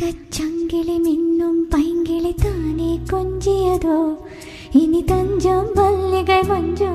തങ്കച്ചങ്കിളി മിന്നും പൈങ്കിളി താനെ കൊഞ്ചിയതോ? ഇനി തഞ്ചം പല്ലികൾ മഞ്ചം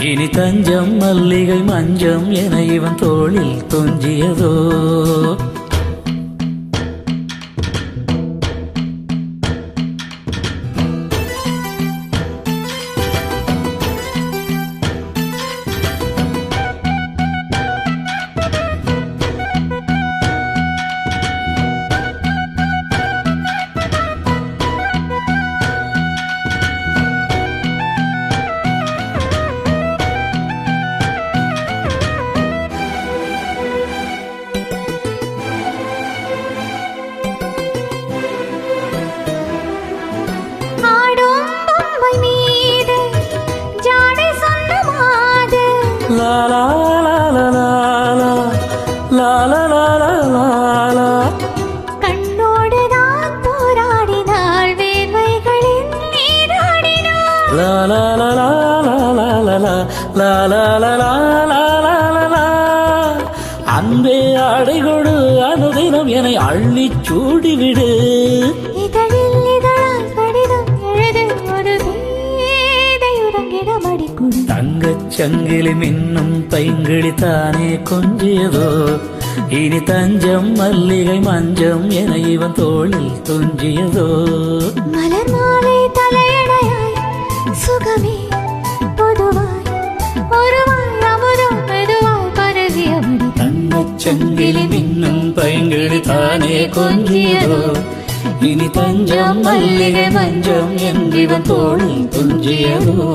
இனி தஞ்சம் மல்லிகை மஞ்சம் என இவன் தோளில் தொஞ்சியதோ அன்பே அடைகொடு அனுதினம் என அள்ளி சூடிவிடு. இதழி உறங்கிட மடிக்குடு தங்கச் சங்கிலி மின்னும் பைங்கிளி தானே கொஞ்சியதோ? இனி தஞ்சம் மல்லிகை மஞ்சம் என இவன் தோளில் துஞ்சியதோ? மலர் மாலை தலையணையாய் சுகமே பொதுவாய் ஒருவாய் அமுதம் மெதுவாய் பருகியபடி தங்கச் சங்கிலி மின்னும் பைங்கிளி தானே கொஞ்சியதோ? ഇനി പഞ്ചം മല്ലിക മഞ്ചം എന്നിവ തോളിൽ തുഞ്ചിയവോ